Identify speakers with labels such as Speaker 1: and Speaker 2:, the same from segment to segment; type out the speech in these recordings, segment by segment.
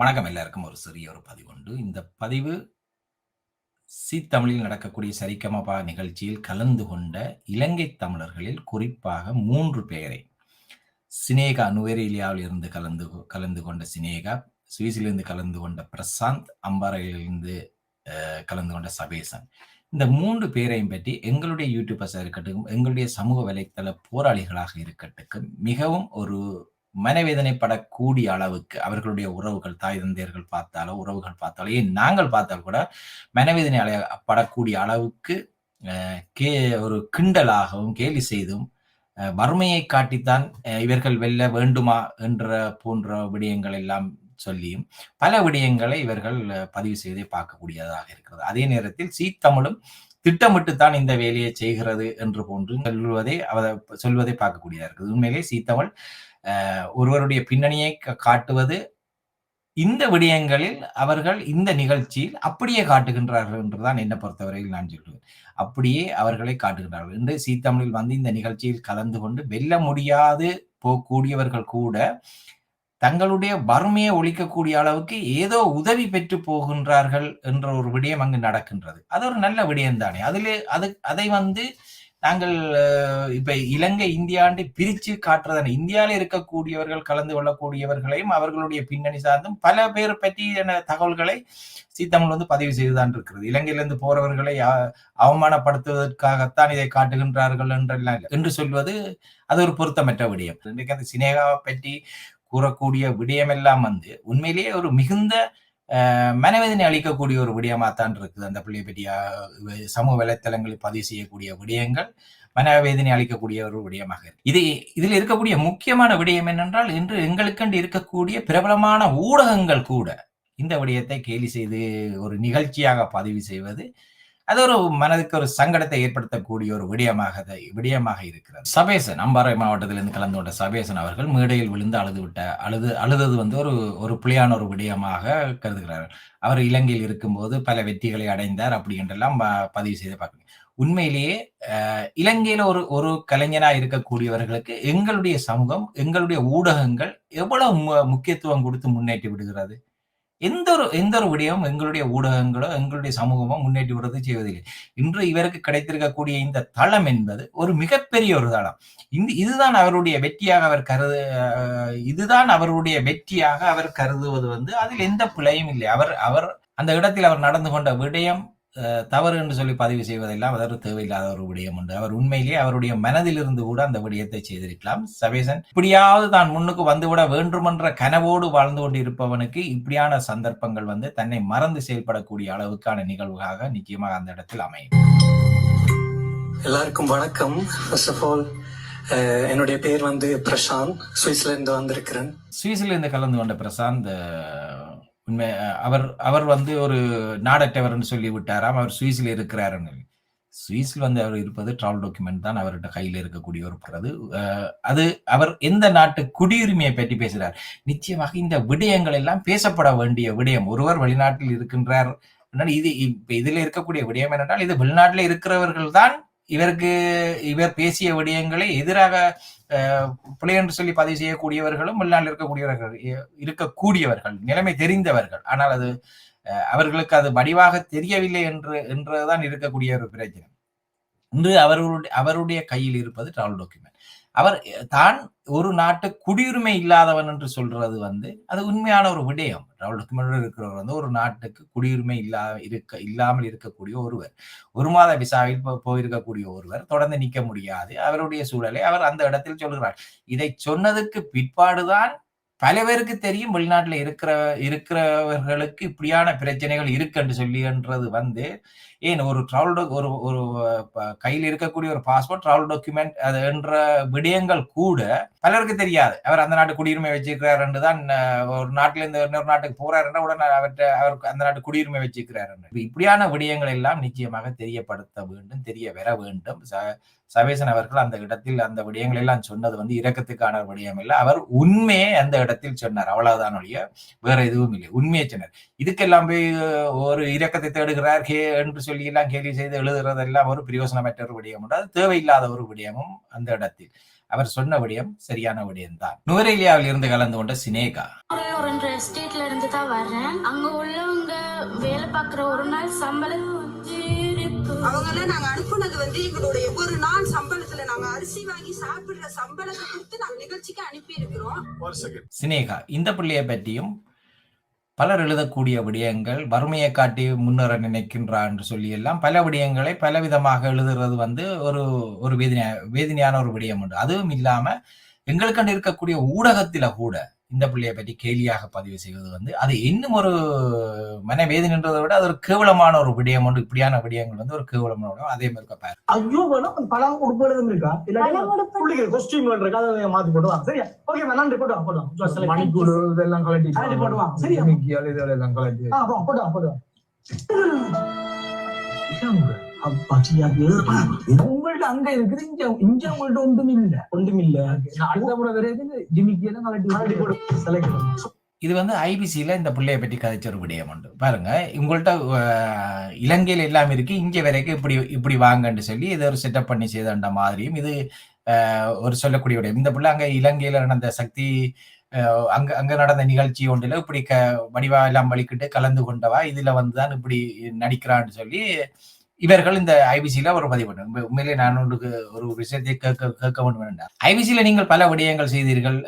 Speaker 1: வணக்கம் எல்லாருக்கும். ஒரு சிறிய ஒரு பதிவு உண்டு. இந்த பதிவு சி தமிழில் நடக்கக்கூடிய சரிகமபா நிகழ்ச்சியில் கலந்து கொண்ட இலங்கை தமிழர்களில் குறிப்பாக மூன்று பேரை. சினேகா நுவேரேலியாவில் இருந்து கலந்து கலந்து கொண்ட சினேகா சுவிஸிலிருந்து கலந்து கொண்ட பிரசாந்த் அம்பாறையிலிருந்து கலந்து கொண்ட சபேசன். இந்த மூன்று பேரையும் பற்றி எங்களுடைய யூடியூபர்ஸாக இருக்கட்டும் எங்களுடைய சமூக வலைத்தள போராளிகளாக இருக்கட்டும் மிகவும் ஒரு மனவேதனைப்படக்கூடிய அளவுக்கு அவர்களுடைய உறவுகள் தாய் தந்தையர்கள் பார்த்தாலோ உறவுகள் பார்த்தாலோ ஏன் நாங்கள் பார்த்தால் கூட மனவேதனை அலைய படக்கூடிய அளவுக்கு கே ஒரு கிண்டலாகவும் கேலி செய்தும் வறுமையை காட்டித்தான் இவர்கள் வெல்ல வேண்டுமா என்ற போன்ற விடயங்கள் எல்லாம் சொல்லியும் பல விடயங்களை இவர்கள் பதிவு செய்தே பார்க்கக்கூடியதாக இருக்கிறது. அதே நேரத்தில் சீத்தமிழும் திட்டமிட்டுத்தான் இந்த வேலையை செய்கிறது என்று போன்று சொல்வதை அவ- சொல்வதை பார்க்கக்கூடியதாக இருக்குது. உண்மையிலே சீத்தமிழ் ஒருவருடைய பின்னணியை காட்டுவது இந்த விடயங்களில் அவர்கள் இந்த நிகழ்ச்சியில் அப்படியே காட்டுகின்றார்கள் என்றுதான் என்னை பொறுத்தவரையில் நான் சொல்லுவேன். அப்படியே அவர்களை காட்டுகின்றார்கள். இன்று சீத்தமிழில் வந்து இந்த நிகழ்ச்சியில் கலந்து கொண்டு வெல்ல முடியாது போகக்கூடியவர்கள் கூட தங்களுடைய வறுமையை ஒழிக்கக்கூடிய அளவுக்கு ஏதோ உதவி பெற்று போகின்றார்கள் என்ற ஒரு விடயம் அங்கு நடக்கின்றது. அது ஒரு நல்ல விடயம் தானே அதிலே அது அதை வந்து நாங்கள் இப்ப இலங்கை இந்தியாண்டு பிரிச்சு காட்டுறதன இந்தியாவில் இருக்கக்கூடியவர்கள் கலந்து கொள்ளக்கூடியவர்களையும் அவர்களுடைய பின்னணி சார்ந்தும் பல பேர் பற்றியான தகவல்களை சீத்தமிழ் வந்து பதிவு செய்துதான் இருக்கிறது. இலங்கையிலிருந்து போறவர்களை அவமானப்படுத்துவதற்காகத்தான் இதை காட்டுகின்றார்கள் என்றெல்லாம் என்று சொல்வது அது ஒரு பொருத்தமற்ற விடயம். இன்றைக்கு அந்த சினேகாவை பற்றி கூறக்கூடிய விடயமெல்லாம் வந்து உண்மையிலேயே ஒரு மிகுந்த மனவேதனை அளிக்கக்கூடிய ஒரு விடயமாத்தான் இருக்குது. அந்த பிள்ளை பெரிய சமூக வலைத்தளங்களில் பதிவு செய்யக்கூடிய விடயங்கள் மனவேதனை அளிக்கக்கூடிய ஒரு விடயமாக இருக்கு. இது இதில் இருக்கக்கூடிய முக்கியமான விடயம் என்னென்றால் இன்று எங்களுக்கென்று இருக்கக்கூடிய பிரபலமான ஊடகங்கள் கூட இந்த விடயத்தை கேலி செய்து ஒரு நிகழ்ச்சியாக பதிவு செய்வது அது ஒரு மனதுக்கு ஒரு சங்கடத்தை ஏற்படுத்தக்கூடிய ஒரு விடயமாக விடயமாக இருக்கிறது. சபேசன் அம்பாறை மாவட்டத்திலிருந்து கலந்து கொண்ட சபேசன் அவர்கள் மேடையில் விழுந்து அழுது விட்ட அழுது அழுதது வந்து ஒரு ஒரு பிழையான ஒரு விடயமாக கருதுகிறார்கள். அவர் இலங்கையில் இருக்கும்போது பல வெற்றிகளை அடைந்தார் அப்படி என்றெல்லாம் ப- பதிவு செய்து பார்க்கணும் உண்மையிலேயே இலங்கையில ஒரு ஒரு கலைஞனா இருக்கக்கூடியவர்களுக்கு எங்களுடைய சமூகம் எங்களுடைய ஊடகங்கள் எவ்வளவு மு- முக்கியத்துவம் கொடுத்து முன்னேற்றி விடுகிறது? எந்த ஒரு எந்த ஒரு விடயமும் எங்களுடைய ஊடகங்களோ எங்களுடைய சமூகமோ முன்னேற்றி விடுறது செய்வதில்லை. இன்று இவருக்கு கிடைத்திருக்கக்கூடிய இந்த தளம் என்பது ஒரு மிகப்பெரிய ஒரு தளம். இந்த இதுதான் அவருடைய வெற்றியாக அவர் கருது இதுதான் அவருடைய வெற்றியாக அவர் கருதுவது வந்து அதில் எந்த பிழையும் இல்லை. அவர் அவர் அந்த இடத்தில் அவர் நடந்து கொண்ட விடயம் தவறு என்று சொல்லி பதிவு செய்வதெல்லாம் அதற்கு தேவையில்லாத ஒரு விடயம் உண்டு. அவர் உண்மையிலேயே அவருடைய மனதிலிருந்து கூட அந்த விடயத்தை செய்திருக்கலாம். சபேசன் இப்படியாவது தான் முன்னுக்கு வந்துவிட வேண்டுமென்ற கனவோடு வாழ்ந்து கொண்டு இருப்பவனுக்கு இப்படியான சந்தர்ப்பங்கள் வந்து தன்னை மறந்து செயல்படக்கூடிய அளவுக்கான நிகழ்வுகாக நிச்சயமாக அந்த இடத்தில் அமையும்.
Speaker 2: எல்லாருக்கும் வணக்கம். ஃபர்ஸ்ட் ஆஃப் ஆல் என்னுடைய பேர் வந்து பிரசாந்த். சுவிஸ்ல இருந்து வந்திருக்கிறேன்.
Speaker 1: சுவிஸில் இருந்து கலந்து கொண்ட பிரசாந்த் உண்மை அவர் அவர் வந்து ஒரு நாடற்றவர்னு சொல்லி விட்டாராம் அவர் சுவிஸில் இருக்கிறாருன்னு. சுவிஸில் வந்து அவர் இருப்பது ட்ராவல் டாக்குமெண்ட் தான் அவர்கிட்ட கையில் இருக்கக்கூடிய ஒரு பிறகு அது அவர் எந்த நாட்டு குடியுரிமையை பற்றி பேசுகிறார் நிச்சயமாக இந்த விடயங்கள் எல்லாம் பேசப்பட வேண்டிய விடயம். ஒருவர் வெளிநாட்டில் இருக்கின்றார். இது இப்ப இதுல இருக்கக்கூடிய விடயம் என்னென்றால் இது வெளிநாட்டில் இருக்கிறவர்கள் தான் இவருக்கு இவர் பேசிய விடயங்களை எதிராக அஹ், பிழை என்று சொல்லி பதிவு செய்யக்கூடியவர்களும் வெளிநாட்டில் இருக்கக்கூடியவர்கள் இருக்கக்கூடியவர்கள் நிலைமை தெரிந்தவர்கள். ஆனால் அது அஹ், அவர்களுக்கு அது வடிவாக தெரியவில்லை என்று என்றுதான் இருக்கக்கூடிய ஒரு பிரச்சனை. இன்று அவர்களுடைய அவருடைய கையில் இருப்பது டிராவல் டாக்குமெண்ட் அவர் தான் ஒரு நாட்டு குடியுரிமை இல்லாதவன் என்று சொல்றது வந்து அது உண்மையான ஒரு விடயம். டிராவல் இருக்கிறவர் வந்து ஒரு நாட்டுக்கு குடியுரிமை இல்லா இருக்க இல்லாமல் இருக்கக்கூடிய ஒருவர். ஒரு மாத விசாவில் போ- போயிருக்கக்கூடிய ஒருவர். தொடர்ந்து நிற்க முடியாது. அவருடைய சூழலை அவர் அந்த இடத்தில் சொல்கிறார். இதை சொன்னதுக்கு பிற்பாடுதான் பல பேருக்கு தெரியும் வெளிநாட்டில் இருக்கிற இருக்கிறவர்களுக்கு இப்படியான பிரச்சனைகள் இருக்குன்னு சொல்லின்றது வந்து ஏன் ஒரு டிராவல் ஒரு ஒரு ப- கையில் இருக்கக்கூடிய ஒரு பாஸ்போர்ட் டிராவல் டாக்குமெண்ட் அது என்ற விடயங்கள் கூட பலருக்கு தெரியாது. அவர் அந்த நாட்டு குடியுரிமை வச்சிருக்கிறாருன்னு தான் ஒரு நாட்டிலிருந்து இன்னொரு நாட்டுக்கு போறாருன்னா உடனே அவர்கிட்ட அவருக்கு அந்த நாட்டு குடியுரிமை வச்சிருக்கிறாருன்னு. இப்படியான விடயங்கள் எல்லாம் நிச்சயமாக தெரியப்படுத்த வேண்டும் தெரிய வர வேண்டும். ச- சவேசன் அவர்கள் அந்த இடத்தில் அந்த விடயங்கள் எல்லாம் சொன்னது வந்து இரக்கத்துக்கான விடயம் இல்லை. அவர் உண்மையை அந்த இடத்தில் சொன்னார். அவ்வளவுதான் ஒழிய வேற எதுவும் இல்லை. உண்மையை சொன்னார். இதுக்கெல்லாம் போய் ஒரு இரக்கத்தை தேடுகிறார். கே என்று சொல்லி எல்லாம் கேள்வி செய்து எழுதுறதெல்லாம் ஒரு பிரயோசனமற்ற ஒரு விடயம் உண்டு. அது தேவையில்லாத ஒரு விடயமும் அந்த இடத்தில். அவர் சொன்ன விடயம் சரியான விடயம் தான் நுவரேலியாவில் இருந்து கலந்து கொண்ட சினேகா.
Speaker 3: ஒரு எஸ்டேட்ல இருந்து தான் வர்றேன். அங்க உள்ளவங்க வேலை பார்க்குற ஒரு நாள் சம்பளம்
Speaker 4: அவங்கள நாங்க அனுப்புனது வந்து எங்களுடைய ஒரு நாள் சம்பளத்துல நாங்க அரிசி வாங்கி சாப்பிடுற சம்பளத்தை கொடுத்து நாங்க நிகழ்ச்சிக்கு அனுப்பி இருக்கிறோம்
Speaker 1: சினேகா இந்த பிள்ளையை பற்றியும் பலர் எழுதக்கூடிய விடயங்கள் வறுமையை காட்டி முன்னேற நினைக்கின்றா என்று சொல்லி எல்லாம் பல விடயங்களை பலவிதமாக எழுதுறது வந்து ஒரு ஒரு வேதனையா வேதனையான ஒரு விடயம் உண்டு. அதுவும் இல்லாம எங்களுக்கண்டு இருக்கக்கூடிய ஊடகத்தில கூட இந்த பிள்ளையை பற்றி கேலியாக பதிவு செய்வது வந்து அது இன்னும் ஒரு மனவேதனைன்றதை விட அது ஒரு கேவலமான ஒரு விடயம் உண்டு இப்படியான விடயங்கள் வந்து ஒரு கேவலமான விடயம். அதே மாதிரி பாரு.
Speaker 5: ஐயோ வேணும் பழம் உடுப்பு எழுதும் இருக்கா பிள்ளைங்க கொஸ்டியூம் இருக்கா? அதை மாத்தி போட்டு வாங்க. சரியா? ஓகே நன்றி போட்டு வாங்க போட்டு வாங்க.
Speaker 6: மணிக்கூடு இதெல்லாம் கலட்டி
Speaker 5: கலட்டி போட்டு வாங்க, சரியா?
Speaker 6: மிக்கியால் இதெல்லாம் கலட்டி
Speaker 5: ஆ போ, போட்டு வாங்க போட்டு வாங்க. அப்பா சரியா
Speaker 6: உங்கள்ட்ட அங்க இருக்குது. இங்க இங்க உங்கள்ட்ட ஒன்றும் இல்ல
Speaker 5: ஒன்றும் இல்ல
Speaker 6: அடுத்த முறை வரைக்கும் ஜிமிக்கியெல்லாம் கலட்டி
Speaker 5: கலட்டி போட்டு செலக்ட்
Speaker 1: இது வந்து ஐபிசியில் இந்த பிள்ளையை பற்றி கதைச்ச ஒரு விடயம் உண்டு. பாருங்க. உங்கள்கிட்ட இலங்கையில் எல்லாம் இருக்கு. இங்கே வரைக்கும் இப்படி இப்படி வாங்கன்னு சொல்லி இதை ஒரு செட்டப் பண்ணி செய்தன்ற மாதிரியும் இது ஒரு சொல்லக்கூடிய விடயம். இந்த பிள்ளை அங்கே இலங்கையில் நடந்த சக்தி அங்க அங்க நடந்த நிகழ்ச்சி ஒன்றில் இப்படி க வடிவா எல்லாம் வலிக்கிட்டு கலந்து கொண்டவா. இதுல வந்து தான் இப்படி நடிக்கிறான்னு சொல்லி இவர்கள் இந்த ஐபிசியில ஒரு பதிவு பண்ணு உண்மையிலே நான் ஒன்றுக்கு ஒரு விஷயத்தை கேட்க கேட்க வேண்டும் என்றார் ஐபிசியில நீங்கள் பல விடயங்கள் செய்தீர்கள்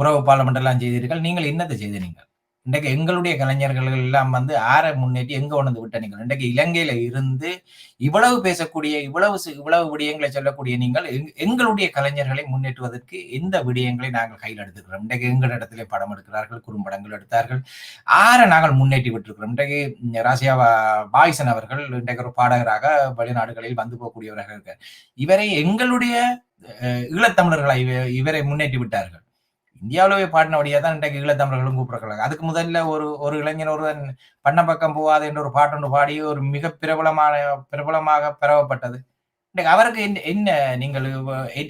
Speaker 1: உறவு பார்லமெண்ட் செய்தீர்கள். நீங்கள் என்னத்தை செய்தீர்கள்? இன்றைக்கு எங்களுடைய கலைஞர்கள் எல்லாம் வந்து ஆற முன்னேற்றி எங்க கொண்டு விட்ட நீங்கள்? இன்றைக்கு இலங்கையில இருந்து இவ்வளவு பேசக்கூடிய இவ்வளவு இவ்வளவு விடயங்களை சொல்லக்கூடிய நீங்கள் எங்களுடைய கலைஞர்களை முன்னேற்றுவதற்கு எந்த விடயங்களை நாங்கள் கையில் எடுத்துக்கிறோம்? இன்றைக்கு எங்கள் இடத்திலே படம் எடுக்கிறார்கள் குறும்படங்கள் எடுத்தார்கள். ஆற நாங்கள் முன்னேற்றி விட்டிருக்கிறோம். இன்றைக்கு ராசியா வா- பாய்சன் அவர்கள் இன்றைக்கு ஒரு பாடகராக வெளிநாடுகளில் வந்து போகக்கூடியவராக இருக்கார். இவரை எங்களுடைய ஈழத்தமிழர்களை இவரை முன்னேற்றி விட்டார்கள். இந்தியாவிலவே பாடின வழியாக தான் இன்றைக்கு ஈழத்தமிழர்களும் கூப்பிடுறாங்க அதுக்கு முதல்ல ஒரு ஒரு இளைஞர் ஒருவன் பண்ண பக்கம் போகாது என்ற ஒரு பாட்டொன்று பாடி ஒரு மிக பிரபலமான பிரபலமாக பரவப்பட்டது இன்றைக்கு அவருக்கு என்ன என்ன நீங்கள்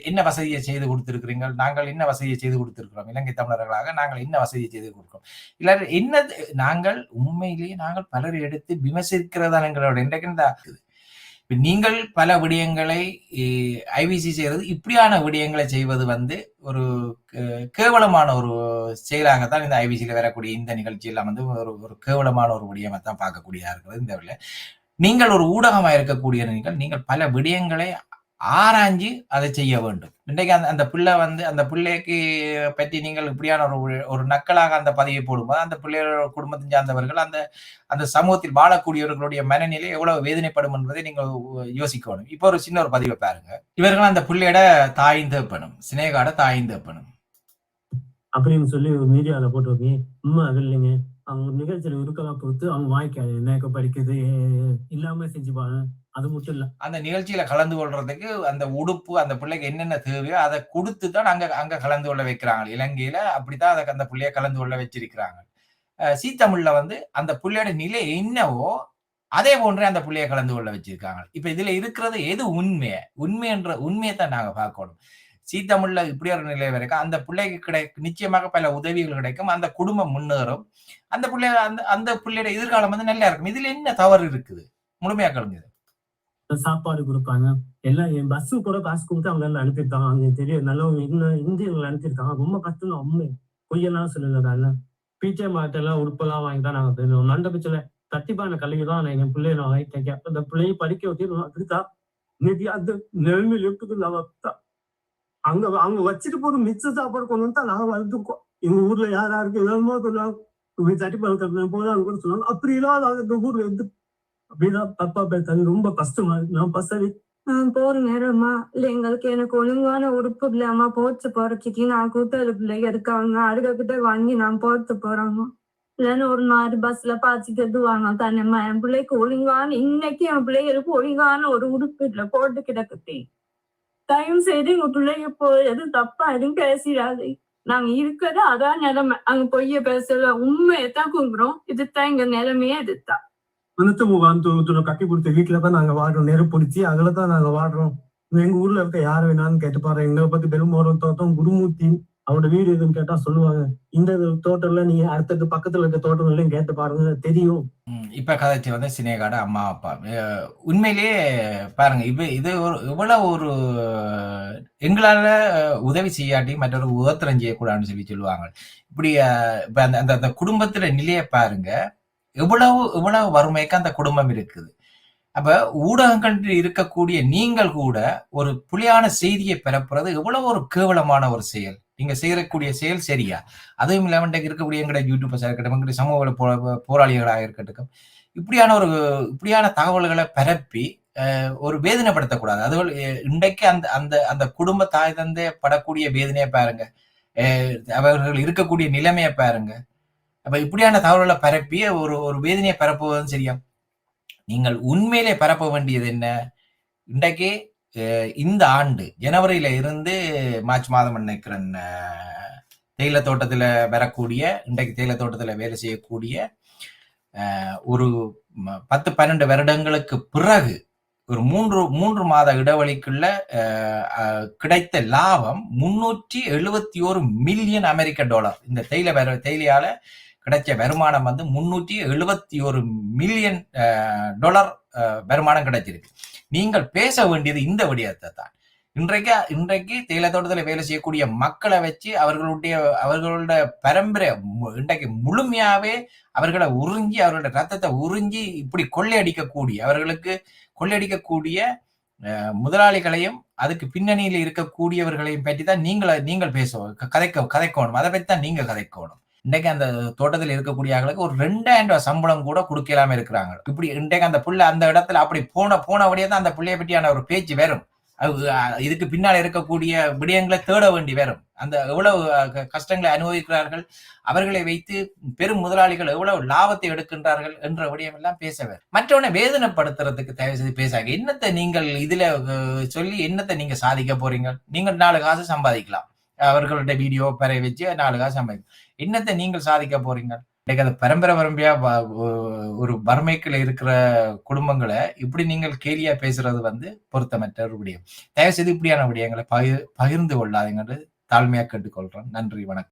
Speaker 1: என்ன வசதியை செய்து கொடுத்துருக்கிறீங்க நாங்கள் என்ன வசதியை செய்து கொடுத்துருக்கிறோம்? இலங்கை தமிழர்களாக நாங்கள் என்ன வசதியை செய்து கொடுக்கிறோம்? இல்ல என்ன நாங்கள் உண்மையிலேயே நாங்கள் பலர் எடுத்து விமர்சிக்கிறதா எங்களோட இன்றைக்கு இந்த நீங்கள் பல விடயங்களை ஐவிசி செய்யறது இப்படியான விடயங்களை செய்வது வந்து ஒரு கேவலமான ஒரு செயலாகத்தான் இந்த ஐவிசியில் வரக்கூடிய இந்த நிகழ்ச்சியெல்லாம் வந்து ஒரு ஒரு கேவலமான ஒரு விடயமா தான் பார்க்கக்கூடியதாக இருக்கிறது. இந்த நீங்கள் ஒரு ஊடகமாக இருக்கக்கூடிய நீங்கள் நீங்கள் பல விடயங்களை ஆராய்ஞ்சு அதை செய்ய வேண்டும். இன்றைக்கு அந்த அந்த பிள்ளை வந்து அந்த பிள்ளைக்கு பற்றி நீங்கள் இப்படியான ஒரு ஒரு நக்கலாக அந்த பதவியை போடும்போது அந்த பிள்ளையோட குடும்பத்தை சார்ந்தவர்கள் அந்த அந்த சமூகத்தில் வாழக்கூடியவர்களுடைய மனநிலை எவ்வளவு வேதனைப்படும் என்பதை நீங்கள் யோசிக்கணும் இப்போ ஒரு சின்ன ஒரு பதிவை பாருங்க. இவர்கள் அந்த பிள்ளையோட தாயின் தேப்பனும் சினேகாட தாயின் தேப்பனும்.
Speaker 7: அப்படின்னு சொல்லி மீடியாவில் மீடியால போட்டு வைப்பீங்க உண்மை அது இல்லைங்க. அவங்க நிகழ்ச்சியில உருக்கெல்லாம் பொறுத்து அவங்க வாங்கிக்காது என்ன படிக்குது இல்லாம செஞ்சுப்பாங்க அது மட்டும் இல்ல.
Speaker 1: அந்த நிகழ்ச்சியில கலந்து கொள்றதுக்கு அந்த உடுப்பு அந்த பிள்ளைக்கு என்னென்ன தேவையோ அதை கொடுத்து தான் அங்க அங்க கலந்து கொள்ள வைக்கிறாங்க. இலங்கையில அப்படித்தான் அதை அந்த பிள்ளைய கலந்து கொள்ள வச்சிருக்கிறாங்க. அஹ் சீத்தமிழ்ல வந்து அந்த பிள்ளையோட நிலை என்னவோ அதே போன்றே அந்த பிள்ளைய கலந்து கொள்ள வச்சிருக்காங்க. இப்ப இதுல இருக்கிறது எது உண்மை? உண்மைன்ற உண்மையை தான் நாங்க பார்க்கணும். சீத்தமிழ்ல இப்படி ஒரு நிலை வரைக்கும் அந்த பிள்ளைக்கு கிடை நிச்சயமாக பல உதவிகள் கிடைக்கும். அந்த குடும்பம் முன்னேறும். அந்த பிள்ளை அந்த அந்த பிள்ளையோட எதிர்காலம் வந்து நல்லா இருக்கும். இதுல என்ன தவறு இருக்குது? முழுமையா கலங்குது
Speaker 7: சாப்பாடு கொடுப்பாங்க. எல்லாம் என் பஸ் கூட காசு கொடுத்து அவங்க எல்லாம் அனுப்பியிருக்காங்க. அவங்க தெரியும். நல்லவங்க இன்னும் இந்தியர்கள் அனுப்பியிருக்காங்க. ரொம்ப கஷ்டம். உண்மை பொய்யெல்லாம் சொல்லல பீச்சை மாட்டெல்லாம் உடுப்பெல்லாம் வாங்கி தான் நாங்க போயிருந்தோம். மண்டபத்துல தட்டிப்பான கல்வி தான் நான் என் பிள்ளைய நான் வாங்கிட்டேன் அந்த பிள்ளையை படிக்க வச்சு அதுதான் நிதி அந்த நிலைமையில் இருக்குது நான் அங்க அவங்க வச்சுட்டு போற மிச்ச சாப்பாடு கொண்டு வந்து நான் நாங்க எங்க ஊர்ல யார் யாருக்கு என்னமோ சொல்லுவாங்க தட்டிப்பான கல்வி போதான்னு கூட சொல்லுவாங்க அப்படி இல்லாத அந்த ஊர்ல இருந்து அப்படிதான் பாப்பா பேசுறது ரொம்ப கஷ்டமா இருக்கு. நான் பசவி
Speaker 3: போற நேரமா? இல்ல எங்களுக்கு எனக்கு ஒழுங்கான உடுப்பு இல்லாம போச்சு போறதுக்கு. நான் கூட்டாளி பிள்ளைங்க இருக்காங்க அடுக்கிட்ட வாங்கி நான் போட்டு போறாங்க. இல்லைன்னு ஒரு நாலு பஸ்ல பாய்ச்சிட்டு எதுவாங்க தானேம்மா? என் பிள்ளைக்கு ஒழுங்கான இன்னைக்கு என் பிள்ளைகளுக்கு ஒழுங்கான ஒரு உடுப்பு இல்ல போட்டு கிடக்குது தயவு செய்து எங்க பிள்ளைங்க போய் எதுவும் தப்பா எதுவும் பேசிடாது. நாங்க இருக்கிறது அதான் நிலைமை. அங்க பொய்ய பேசல உண்மையத்தான் குங்குறோம் இதுதான் எங்க நிலைமையே இதுதான்.
Speaker 7: மனத்து முகாந்தூரத்துல கட்டி கொடுத்த வீட்டுல தான் நாங்க வாடுறோம் நெருப்பு அதுல தான் நாங்க வாடுறோம் எங்க ஊர்ல இருக்க யார் வேணாலும் கேட்டு பாரு எங்களை பத்தி பெருமோரம் தோட்டம் குருமூர்த்தி அவனோட வீடு எதுவும் கேட்டா சொல்லுவாங்க. இந்த தோட்டம்ல நீங்க அடுத்தது பக்கத்துல இருக்க தோட்டங்களையும் கேட்டு பாருங்க தெரியும்.
Speaker 1: இப்ப கதைச்சு வந்து சினேகாட அம்மா அப்பா. உண்மையிலேயே பாருங்க இது இது ஒரு இவ்வளவு ஒரு எங்களால உதவி செய்யாட்டி மற்றொரு உதத்திரம் செய்யக்கூடாதுன்னு சொல்லி சொல்லுவாங்க. இப்படி இப்ப அந்த அந்த அந்த குடும்பத்துல நிலைய பாருங்க. எவ்வளவு எவ்வளவு வறுமைக்கு அந்த குடும்பம் இருக்குது. அப்ப ஊடகங்கள் இருக்கக்கூடிய நீங்கள் கூட ஒரு புலியான செய்தியை பெறப்புறது எவ்வளவு ஒரு கேவலமான ஒரு செயல். நீங்க செய்யக்கூடிய செயல் சரியா? அதுவும் இல்லாமல் இருக்கக்கூடிய எங்களுடைய யூடியூபர்ஸாக இருக்கட்டும் எங்களுடைய சமூக போ- போராளிகளாக இருக்கட்டும் இப்படியான ஒரு இப்படியான தகவல்களை பரப்பி ஒரு வேதனைப்படுத்தக்கூடாது. அது இன்றைக்கு அந்த அந்த அந்த குடும்ப தாய் தந்தை படக்கூடிய வேதனையை பாருங்க. அவர்கள் இருக்கக்கூடிய நிலைமையை பாருங்க. அப்ப இப்படியான தகவல்களை பரப்பி ஒரு ஒரு வேதனையை பரப்புவதும் சரியா? நீங்கள் உண்மையிலே பரப்ப வேண்டியது என்ன? இன்றைக்கு இந்த ஆண்டு ஜனவரியில இருந்து மார்ச் மாதம் நினைக்கிறேன் தேயிலை தோட்டத்துல வரக்கூடிய இன்றைக்கு தேயிலை தோட்டத்துல வேலை செய்யக்கூடிய ஒரு பத்து பன்னெண்டு வருடங்களுக்கு பிறகு ஒரு மூன்று மூன்று மாத இடைவெளிக்குள்ள கிடைத்த லாபம் முன்னூற்றி எழுபத்தி ஒரு மில்லியன் அமெரிக்க டாலர். இந்த தேயிலை வர தேயிலையால கிடைச்ச வருமானம் வந்து முன்னூற்றி எழுபத்தி ஒரு மில்லியன் டாலர் வருமானம் கிடைச்சிருக்கு. நீங்கள் பேச வேண்டியது இந்த விடயத்தை தான். இன்றைக்கு இன்றைக்கு தேயிலை தோட்டத்தில் வேலை செய்யக்கூடிய மக்களை வச்சு அவர்களுடைய அவர்களுடைய பரம்பரை மு- இன்றைக்கு முழுமையாவே அவர்களை உறிஞ்சி அவர்களோட ரத்தத்தை உறிஞ்சி இப்படி கொள்ளையடிக்கக்கூடிய அவர்களுக்கு கொள்ளையடிக்கக்கூடிய அஹ், முதலாளிகளையும் அதுக்கு பின்னணியில் இருக்கக்கூடியவர்களையும் பற்றி தான் நீங்கள் நீங்கள் பேச கதைக்க கதைக்கணும். அதை பற்றி தான் நீங்க கதைக்கணும். இன்றைக்கு அந்த தோட்டத்தில் இருக்கக்கூடிய ஆளுக்கு ஒரு ரெண்டாயிரம் ரூபாய் சம்பளம் கூட கொடுக்கலாம இருக்கிறாங்க. இப்படி இன்றைக்கு அந்த புள்ள அந்த இடத்துல அப்படி போன போனபடியே தான் அந்த புள்ளைய பற்றியான ஒரு பேச்சு வரும். அது, இதுக்கு பின்னால் இருக்கக்கூடிய விடயங்களை தேட வேண்டி வரும். அந்த எவ்வளவு க- கஷ்டங்களை அனுபவிக்கிறார்கள் அவர்களை வைத்து பெரும் முதலாளிகள் எவ்வளவு லாபத்தை எடுக்கின்றார்கள் என்ற விடயம் எல்லாம் பேச வரும். மற்றவனை வேதனைப்படுத்துறதுக்கு தேவை செய்து பேசாங்க என்னத்தை நீங்கள் இதுல சொல்லி என்னத்தை நீங்க சாதிக்க போறீங்க? நீங்கள் நாலு காசு சம்பாதிக்கலாம். அவர்களுடைய வீடியோ பெற வச்சு நாலு காசு சம்பாதிக்கலாம் என்னத்தை நீங்கள் சாதிக்க போறீங்க இன்னைக்கு அது பரம்பரை பரம்பரையா ஒரு வறுமைக்குள்ள இருக்கிற குடும்பங்களை இப்படி நீங்கள் கேலியா பேசுறது வந்து பொருத்தமற்ற ஒரு விடயம். தயவு செய்து இப்படியான விடயங்களை பகிர் பகிர்ந்து கொள்ளாதீங்கன்னு தாழ்மையா கேட்டுக்கொள்றேன். நன்றி வணக்கம்.